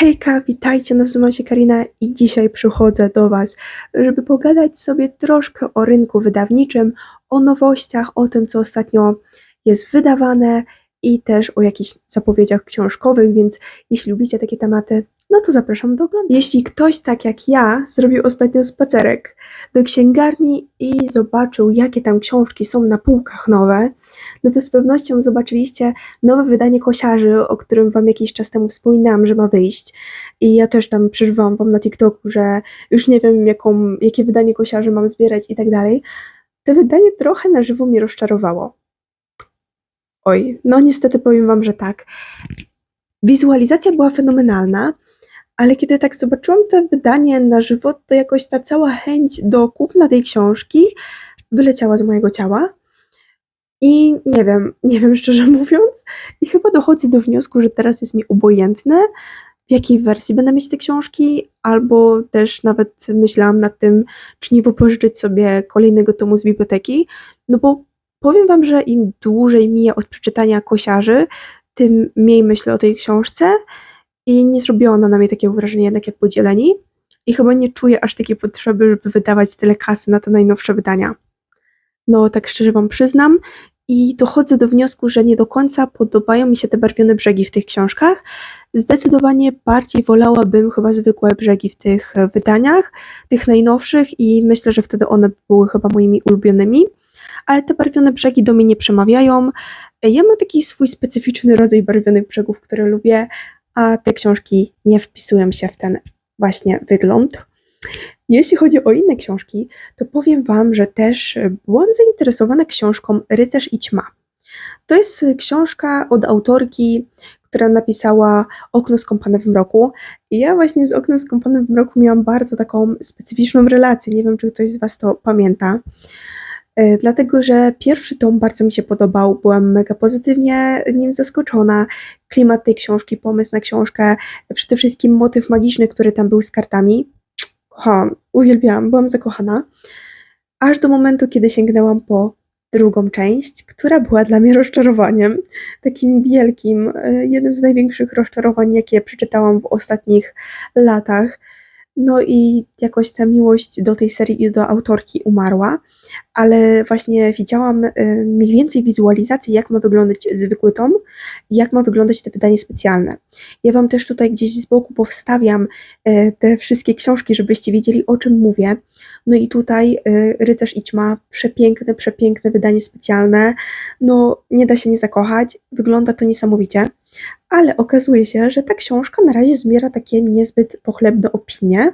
Hejka, witajcie, nazywam się Karina i dzisiaj przychodzę do Was, żeby pogadać sobie troszkę o rynku wydawniczym, o nowościach, o tym, co ostatnio jest wydawane i też o jakichś zapowiedziach książkowych, więc jeśli lubicie takie tematy, no to zapraszam do oglądania. Jeśli ktoś tak jak ja zrobił ostatnio spacerek do księgarni i zobaczył, jakie tam książki są na półkach nowe, no to z pewnością zobaczyliście nowe wydanie Kosiarzy, o którym Wam jakiś czas temu wspominałam, że ma wyjść. I ja też tam przeżywałam Wam na TikToku, że już nie wiem, jaką, jakie wydanie Kosiarzy mam zbierać i tak dalej. To wydanie trochę na żywo mnie rozczarowało. Oj, no niestety powiem Wam, że tak. Wizualizacja była fenomenalna, ale kiedy tak zobaczyłam to wydanie na żywo, to jakoś ta cała chęć do kupna tej książki wyleciała z mojego ciała. I nie wiem, nie wiem szczerze mówiąc, i chyba dochodzę do wniosku, że teraz jest mi obojętne, w jakiej wersji będę mieć te książki, albo też nawet myślałam nad tym, czy nie wypożyczyć sobie kolejnego tomu z biblioteki, no bo powiem Wam, że im dłużej mija od przeczytania Kosiarzy, tym mniej myślę o tej książce i nie zrobiła ona na mnie takiego wrażenia jednak jak Podzieleni i chyba nie czuję aż takiej potrzeby, żeby wydawać tyle kasy na te najnowsze wydania. No, tak szczerze Wam przyznam. I dochodzę do wniosku, że nie do końca podobają mi się te barwione brzegi w tych książkach. Zdecydowanie bardziej wolałabym chyba zwykłe brzegi w tych e, wydaniach, tych najnowszych, i myślę, że wtedy one były chyba moimi ulubionymi. Ale te barwione brzegi do mnie nie przemawiają. Ja mam taki swój specyficzny rodzaj barwionych brzegów, które lubię, a te książki nie wpisują się w ten właśnie wygląd. Jeśli chodzi o inne książki, to powiem Wam, że też byłam zainteresowana książką Rycerz i Ćma. To jest książka od autorki, która napisała Okno skąpane w mroku. I ja właśnie z Oknem skąpanym w mroku miałam bardzo taką specyficzną relację. Nie wiem, czy ktoś z Was to pamięta. E, dlatego, że pierwszy tom bardzo mi się podobał, byłam mega pozytywnie nim zaskoczona. Klimat tej książki, pomysł na książkę, przede wszystkim motyw magiczny, który tam był z kartami kochałam, uwielbiałam, byłam zakochana. Aż do momentu, kiedy sięgnęłam po drugą część, która była dla mnie rozczarowaniem, takim wielkim, e, jednym z największych rozczarowań, jakie przeczytałam w ostatnich latach. No i jakoś ta miłość do tej serii i do autorki umarła, ale właśnie widziałam y, mniej więcej wizualizację, jak ma wyglądać zwykły tom jak ma wyglądać to wydanie specjalne. Ja Wam też tutaj gdzieś z boku powstawiam y, te wszystkie książki, żebyście wiedzieli o czym mówię. No i tutaj y, Rycerz i Ćma, przepiękne, przepiękne wydanie specjalne. No nie da się nie zakochać, wygląda to niesamowicie. Ale okazuje się, że ta książka na razie zbiera takie niezbyt pochlebne opinie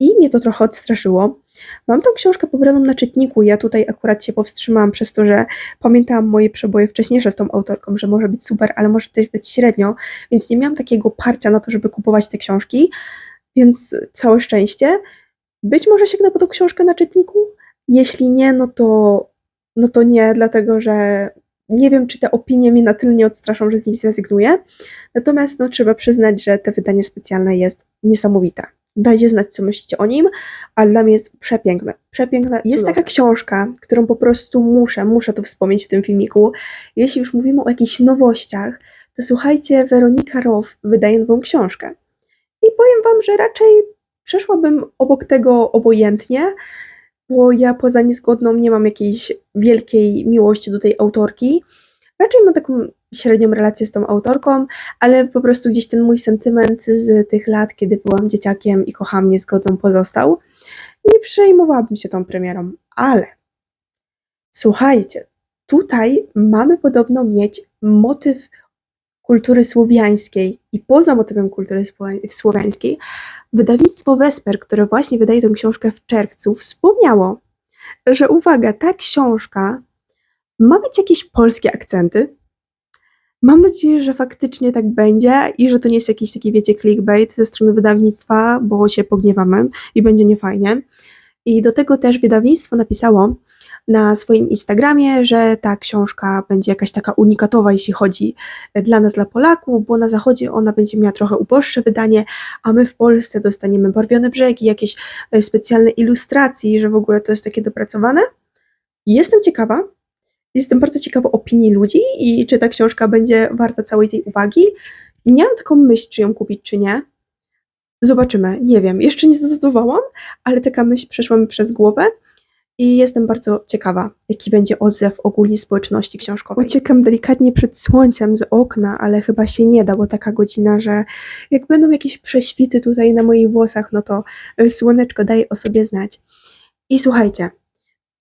i mnie to trochę odstraszyło. Mam tą książkę pobraną na czytniku. Ja tutaj akurat się powstrzymałam przez to, że pamiętałam moje przeboje wcześniejsze z tą autorką, że może być super, ale może też być średnio, więc nie miałam takiego parcia na to, żeby kupować te książki, więc całe szczęście. Być może sięgnę po tą książkę na czytniku. Jeśli nie, no to, no to nie, dlatego że nie wiem, czy te opinie mnie na tyle nie odstraszą, że z nich zrezygnuję. Natomiast no, trzeba przyznać, że te wydanie specjalne jest niesamowite. Dajcie znać, co myślicie o nim, ale dla mnie jest przepiękne. Przepiękne. Jest taka książka, którą po prostu muszę, muszę to wspomnieć w tym filmiku. Jeśli już mówimy o jakichś nowościach, to słuchajcie, Weronika Row wydaje nową książkę. I powiem Wam, że raczej przeszłabym obok tego obojętnie, bo ja poza niezgodną nie mam jakiejś wielkiej miłości do tej autorki. Raczej mam taką średnią relację z tą autorką, ale po prostu gdzieś ten mój sentyment z tych lat, kiedy byłam dzieciakiem i kocham niezgodną pozostał. Nie przejmowałabym się tą premierą, ale słuchajcie, tutaj mamy podobno mieć motyw kultury słowiańskiej i poza motywem kultury słowiańskiej, wydawnictwo Vesper, które właśnie wydaje tę książkę w czerwcu, wspomniało, że uwaga, ta książka ma mieć jakieś polskie akcenty. Mam nadzieję, że faktycznie tak będzie i że to nie jest jakiś taki, wiecie, clickbait ze strony wydawnictwa, bo się pogniewamy i będzie niefajnie. I do tego też wydawnictwo napisało, na swoim Instagramie, że ta książka będzie jakaś taka unikatowa, jeśli chodzi e, dla nas, dla Polaków, bo na zachodzie ona będzie miała trochę uboższe wydanie, a my w Polsce dostaniemy barwione brzegi, jakieś e, specjalne ilustracje, że w ogóle to jest takie dopracowane. Jestem ciekawa, jestem bardzo ciekawa opinii ludzi i czy ta książka będzie warta całej tej uwagi. Miałam taką myśl, czy ją kupić, czy nie. Zobaczymy, nie wiem, jeszcze nie zdecydowałam, ale taka myśl przeszła mi przez głowę i jestem bardzo ciekawa, jaki będzie odzew ogólnie społeczności książkowej. Uciekam delikatnie przed słońcem z okna, ale chyba się nie da, bo taka godzina, że jak będą jakieś prześwity tutaj na moich włosach, no to y, słoneczko daje o sobie znać. I słuchajcie,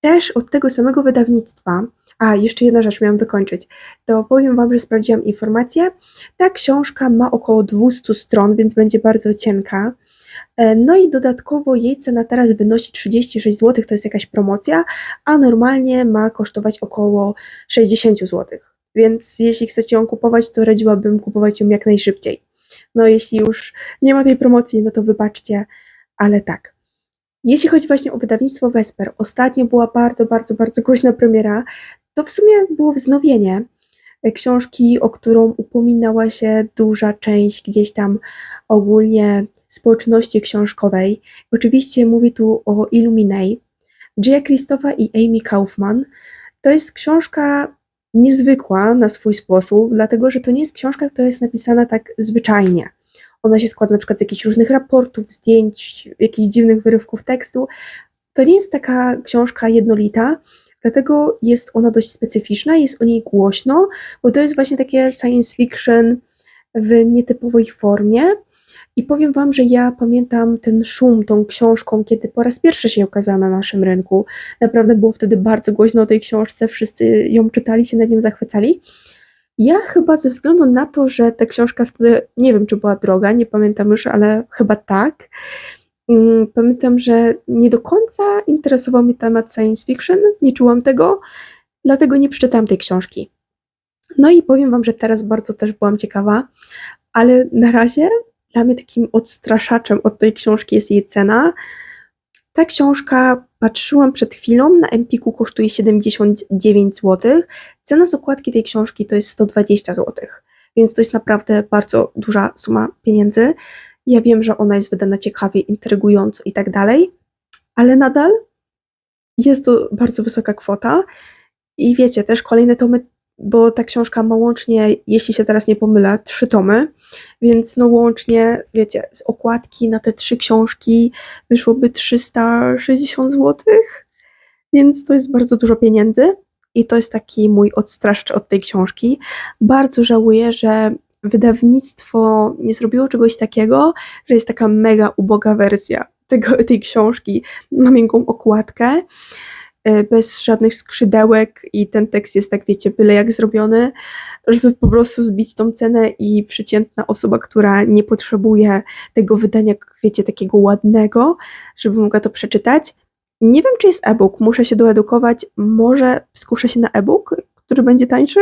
też od tego samego wydawnictwa, a jeszcze jedna rzecz miałam dokończyć, to powiem Wam, że sprawdziłam informację. Ta książka ma około 200 stron, więc będzie bardzo cienka. E, No i dodatkowo jej cena teraz wynosi 36 zł, to jest jakaś promocja, a normalnie ma kosztować około 60 zł. Więc jeśli chcecie ją kupować, to radziłabym kupować ją jak najszybciej. No jeśli już nie ma tej promocji, no to wybaczcie, ale tak. Jeśli chodzi właśnie o wydawnictwo Vesper, ostatnio była bardzo, bardzo, bardzo głośna premiera. To w sumie było wznowienie książki, o którą upominała się duża część gdzieś tam ogólnie społeczności książkowej. Oczywiście mówię tu o Illuminate. Gia Christopha i Amy Kaufman. To jest książka niezwykła na swój sposób, dlatego że to nie jest książka, która jest napisana tak zwyczajnie. Ona się składa na przykład z jakichś różnych raportów, zdjęć, jakichś dziwnych wyrywków tekstu. To nie jest taka książka jednolita, dlatego jest ona dość specyficzna, jest o niej głośno, bo to jest właśnie takie science fiction w nietypowej formie. I powiem Wam, że ja pamiętam ten szum tą książką, kiedy po raz pierwszy się ukazała na naszym rynku. Naprawdę było wtedy bardzo głośno o tej książce, wszyscy ją czytali, się nad nią zachwycali. Ja chyba ze względu na to, że ta książka wtedy, nie wiem czy była droga, nie pamiętam już, ale chyba tak. Mm, Pamiętam, że nie do końca interesował mnie temat science fiction, nie czułam tego, dlatego nie przeczytałam tej książki. No i powiem Wam, że teraz bardzo też byłam ciekawa, ale na razie dla mnie takim odstraszaczem od tej książki jest jej cena. Ta książka, patrzyłam przed chwilą, na Empiku kosztuje 79 zł. Cena z okładki tej książki to jest 120 zł, więc to jest naprawdę bardzo duża suma pieniędzy. Ja wiem, że ona jest wydana ciekawie, intrygująco i tak dalej, ale nadal jest to bardzo wysoka kwota. I wiecie, też kolejne tomy, bo ta książka ma łącznie, jeśli się teraz nie pomylę, trzy tomy, więc no łącznie, wiecie, z okładki na te trzy książki wyszłoby 360 zł, więc to jest bardzo dużo pieniędzy i to jest taki mój odstraszcz od tej książki. Bardzo żałuję, że wydawnictwo nie zrobiło czegoś takiego, że jest taka mega uboga wersja tego, tej książki. Ma miękką okładkę, e, bez żadnych skrzydełek i ten tekst jest tak, wiecie, byle jak zrobiony, żeby po prostu zbić tą cenę i przeciętna osoba, która nie potrzebuje tego wydania, wiecie, takiego ładnego, żeby mogła to przeczytać. Nie wiem, czy jest e-book, muszę się doedukować, może skuszę się na e-book, który będzie tańszy,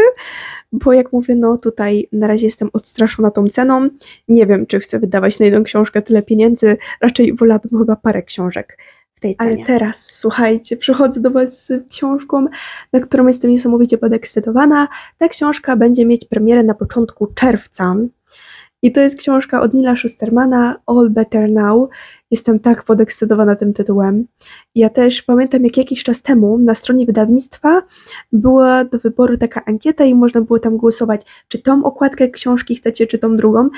bo jak mówię, no tutaj na razie jestem odstraszona tą ceną. Nie wiem, czy chcę wydawać na jedną książkę tyle pieniędzy. Raczej wolałabym chyba parę książek w tej cenie. Ale teraz, słuchajcie, przychodzę do Was z książką, na którą jestem niesamowicie podekscytowana. Ta książka będzie mieć premierę na początku czerwca. I to jest książka od Nila Schustermana, All Better Now. Jestem tak podekscytowana tym tytułem. Ja też pamiętam, jak jakiś czas temu na stronie wydawnictwa była do wyboru taka ankieta i można było tam głosować, czy tą okładkę książki chcecie, czy tą drugą.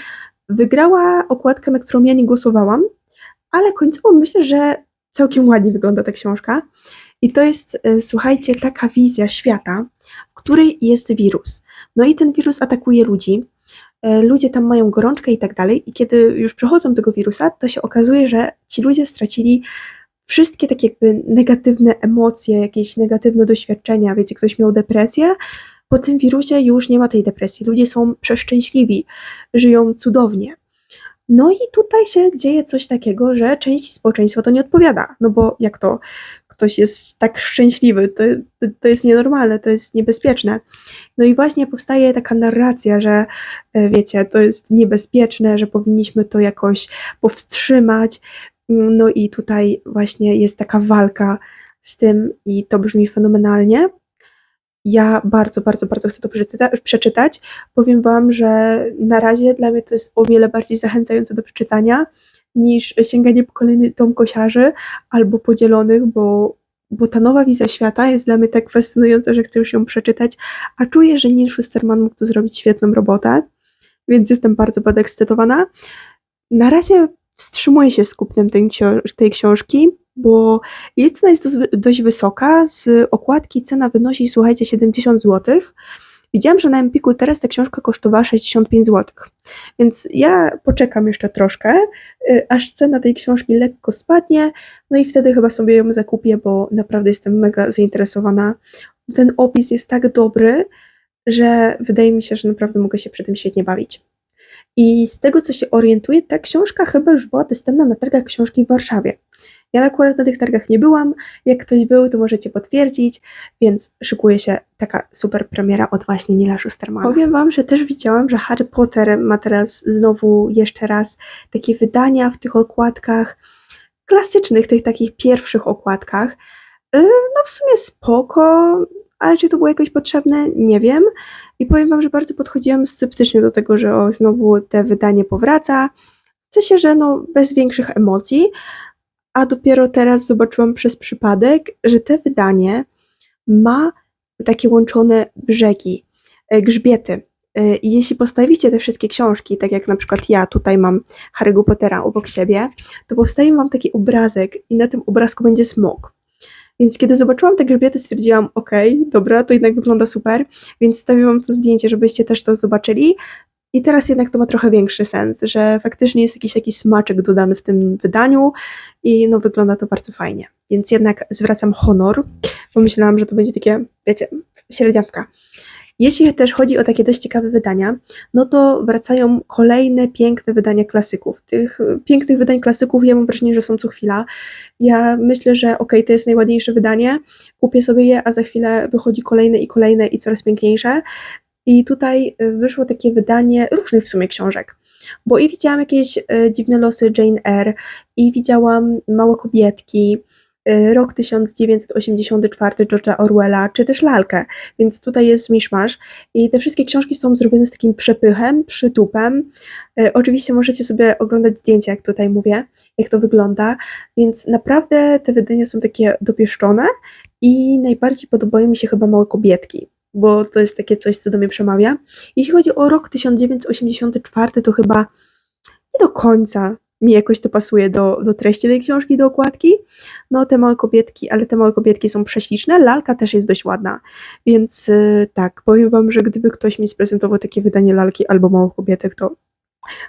Wygrała okładka, na którą ja nie głosowałam, ale końcowo myślę, że całkiem ładnie wygląda ta książka. I to jest, e, słuchajcie, taka wizja świata, w której jest wirus. No i ten wirus atakuje ludzi. E, Ludzie tam mają gorączkę i tak dalej, i kiedy już przechodzą tego wirusa, to się okazuje, że ci ludzie stracili wszystkie takie jakby negatywne emocje, jakieś negatywne doświadczenia. Wiecie, ktoś miał depresję, po tym wirusie już nie ma tej depresji. Ludzie są przeszczęśliwi, żyją cudownie. No i tutaj się dzieje coś takiego, że części społeczeństwa to nie odpowiada. No bo jak to ktoś jest tak szczęśliwy, to, to, jest nienormalne, to jest niebezpieczne. No i właśnie powstaje taka narracja, że e, wiecie, to jest niebezpieczne, że powinniśmy to jakoś powstrzymać. No i tutaj właśnie jest taka walka z tym i to brzmi fenomenalnie. Ja bardzo, bardzo, bardzo chcę to przeczyta- przeczytać. Powiem Wam, że na razie dla mnie to jest o wiele bardziej zachęcające do przeczytania niż sięganie po kolejny tom kosiarzy albo podzielonych, bo, bo ta nowa wizja świata jest dla mnie tak fascynująca, że chcę już ją przeczytać, a czuję, że Neil Schusterman mógł tu zrobić świetną robotę. więc jestem bardzo podekscytowana. Na razie wstrzymuję się z kupnem tej, ksio- tej książki, bo jej cena jest dość, wysoka. Z okładki cena wynosi, słuchajcie, 70 zł. Widziałam, że na Empiku teraz ta książka kosztowała 65 zł. Więc ja poczekam jeszcze troszkę, aż cena tej książki lekko spadnie, no i wtedy chyba sobie ją zakupię, bo naprawdę jestem mega zainteresowana. Ten opis jest tak dobry, że wydaje mi się, że naprawdę mogę się przy tym świetnie bawić. I z tego, co się orientuję, ta książka chyba już była dostępna na targach książki w Warszawie. Ja akurat na tych targach nie byłam. Jak ktoś był, to możecie potwierdzić, więc szykuje się taka super premiera od właśnie Nila Schustermana. Powiem Wam, że też widziałam, że Harry Potter ma teraz znowu jeszcze raz takie wydania w tych okładkach klasycznych, tych takich pierwszych okładkach. Yy, No w sumie spoko, ale czy to było jakoś potrzebne? Nie wiem. I powiem Wam, że bardzo podchodziłam sceptycznie do tego, że o, znowu te wydanie powraca. W sensie, że no bez większych emocji, a dopiero teraz zobaczyłam przez przypadek, że te wydanie ma takie łączone brzegi, e, grzbiety. E, I jeśli postawicie te wszystkie książki, tak jak na przykład ja tutaj mam Harry'ego Pottera obok siebie, to powstaje wam taki obrazek i na tym obrazku będzie smok. Więc kiedy zobaczyłam te grzbiety, stwierdziłam, okej, dobra, to jednak wygląda super, więc stawiam wam to zdjęcie, żebyście też to zobaczyli. I teraz jednak to ma trochę większy sens, że faktycznie jest jakiś taki smaczek dodany w tym wydaniu i no wygląda to bardzo fajnie. Więc jednak zwracam honor, bo myślałam, że to będzie takie, wiecie, średniawka. Jeśli też chodzi o takie dość ciekawe wydania, no to wracają kolejne piękne wydania klasyków. Tych y, pięknych wydań klasyków ja mam wrażenie, że są co chwila. Ja myślę, że okej, to jest najładniejsze wydanie, kupię sobie je, a za chwilę wychodzi kolejne i kolejne i coraz piękniejsze. I tutaj y, wyszło takie wydanie różnych w sumie książek. Bo i widziałam jakieś y, dziwne losy Jane Eyre, i widziałam Małe kobietki, y, rok 1984 George'a Orwella, czy też Lalkę, więc tutaj jest miszmasz. I te wszystkie książki są zrobione z takim przepychem, przytupem. Oczywiście możecie sobie oglądać zdjęcia, jak tutaj mówię, jak to wygląda, więc naprawdę te wydania są takie dopieszczone i najbardziej podobają mi się chyba Małe kobietki bo to jest takie coś, co do mnie przemawia. Jeśli chodzi o rok 1984, to chyba nie do końca mi jakoś to pasuje do, do treści tej książki, do okładki. No, te małe kobietki, ale te małe kobietki są prześliczne. Lalka też jest dość ładna, więc yy, tak, powiem Wam, że gdyby ktoś mi sprezentował takie wydanie lalki albo małych kobietek, to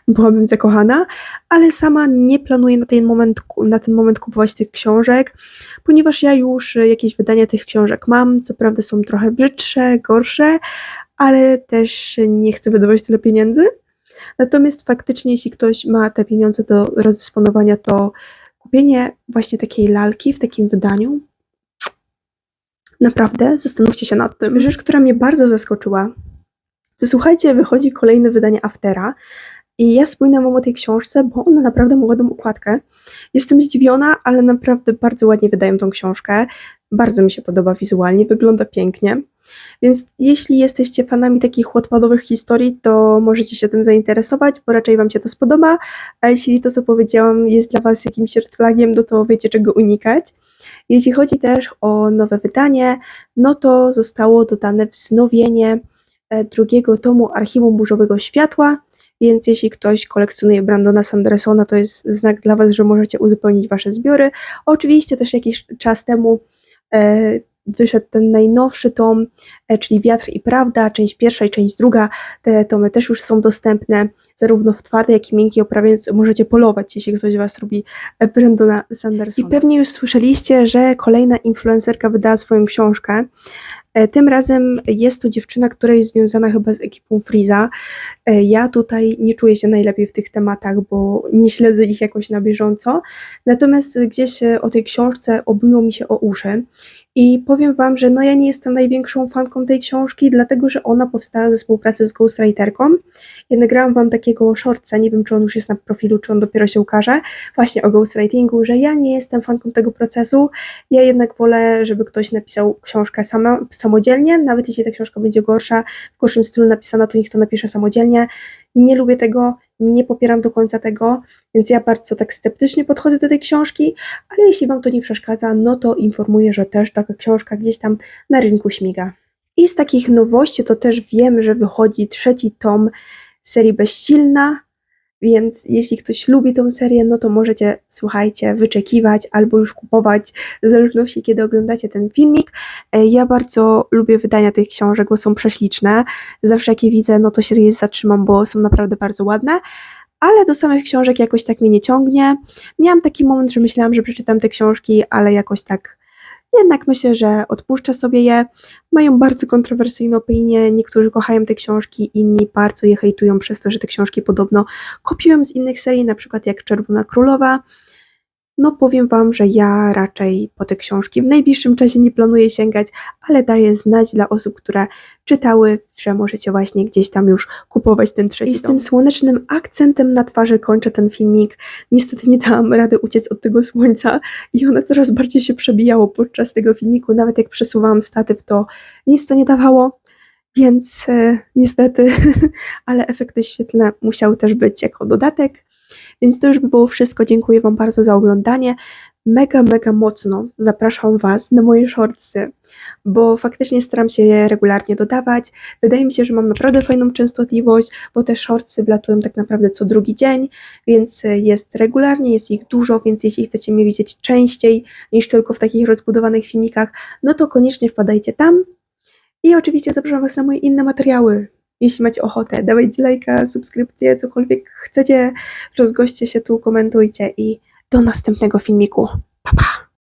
byłabym zakochana, ale sama nie planuję na ten moment, na ten moment kupować tych książek, ponieważ ja już y, jakieś wydania tych książek mam. Co prawda są trochę brzydsze, gorsze, ale też nie chcę wydawać tyle pieniędzy. Natomiast faktycznie, jeśli ktoś ma te pieniądze do rozdysponowania, to kupienie właśnie takiej lalki w takim wydaniu, naprawdę zastanówcie się nad tym. Rzecz, która mnie bardzo zaskoczyła, to słuchajcie, wychodzi kolejne wydanie Aftera. I ja wspominam o tej książce, bo ona naprawdę ma ładną układkę. Jestem zdziwiona, ale naprawdę bardzo ładnie wydają tą książkę. Bardzo mi się podoba wizualnie, wygląda pięknie. Więc jeśli jesteście fanami takich łatwadowych historii, to możecie się tym zainteresować, bo raczej Wam się to spodoba. A jeśli to, co powiedziałam, jest dla Was jakimś red flagiem, no to wiecie czego unikać. Jeśli chodzi też o nowe wydanie, no to zostało dodane wznowienie e, drugiego tomu Archiwum Burzowego Światła, więc jeśli ktoś kolekcjonuje Brandona Sandersona, to jest znak dla Was, że możecie uzupełnić Wasze zbiory. Oczywiście też jakiś czas temu e, wyszedł ten najnowszy tom, e, czyli Wiatr i Prawda, część pierwsza i część druga. Te tomy też już są dostępne, zarówno w twardej, jak i miękkiej oprawie, więc możecie polować, jeśli ktoś z Was lubi e, Brandona Sandersona. I pewnie już słyszeliście, że kolejna influencerka wydała swoją książkę. E, Tym razem jest to dziewczyna, która jest związana chyba z ekipą Freeza. E, Ja tutaj nie czuję się najlepiej w tych tematach, bo nie śledzę ich jakoś na bieżąco. Natomiast gdzieś e, o tej książce obiło mi się o uszy. I powiem Wam, że no ja nie jestem największą fanką tej książki, dlatego że ona powstała ze współpracy z ghostwriterką. Ja nagrałam Wam takiego shortca, nie wiem czy on już jest na profilu, czy on dopiero się ukaże, właśnie o ghostwritingu, że ja nie jestem fanką tego procesu. Ja jednak wolę, żeby ktoś napisał książkę sama, samodzielnie, nawet jeśli ta książka będzie gorsza, w gorszym stylu napisana, to niech to napisze samodzielnie. Nie lubię tego, nie popieram do końca tego, więc ja bardzo tak sceptycznie podchodzę do tej książki, ale jeśli Wam to nie przeszkadza, no to informuję, że też taka książka gdzieś tam na rynku śmiga. I z takich nowości to też wiem, że wychodzi trzeci tom serii Bezsilna, więc jeśli ktoś lubi tą serię, no to możecie, słuchajcie, wyczekiwać albo już kupować, w zależności kiedy oglądacie ten filmik. E, Ja bardzo lubię wydania tych książek, bo są prześliczne. Zawsze jak je widzę, no to się je zatrzymam, bo są naprawdę bardzo ładne. Ale do samych książek jakoś tak mnie nie ciągnie. Miałam taki moment, że myślałam, że przeczytam te książki, ale jakoś tak jednak myślę, że odpuszczę sobie je. Mają bardzo kontrowersyjne opinie, niektórzy kochają te książki, inni bardzo je hejtują przez to, że te książki podobno kopiują z innych serii, na przykład jak Czerwona Królowa. No powiem Wam, że ja raczej po te książki w najbliższym czasie nie planuję sięgać, ale daję znać dla osób, które czytały, że możecie właśnie gdzieś tam już kupować ten trzeci I z tym słonecznym akcentem na twarzy kończę ten filmik. Niestety nie dałam rady uciec od tego słońca i ono coraz bardziej się przebijało podczas tego filmiku. Nawet jak przesuwałam statyw, to nic to nie dawało. Więc e, niestety, ale efekty świetlne musiały też być jako dodatek. Więc to już by było wszystko. Dziękuję Wam bardzo za oglądanie. Mega, mega mocno zapraszam Was na moje shortsy, bo faktycznie staram się je regularnie dodawać. Wydaje mi się, że mam naprawdę fajną częstotliwość, bo te shortsy wlatują tak naprawdę co drugi dzień, więc e, jest regularnie, jest ich dużo, więc jeśli chcecie mnie widzieć częściej niż tylko w takich rozbudowanych filmikach, no to koniecznie wpadajcie tam. I oczywiście zapraszam Was na moje inne materiały. Jeśli macie ochotę, dawajcie lajka, subskrypcję, cokolwiek chcecie, rozgoście się tu, komentujcie i do następnego filmiku. Pa, pa!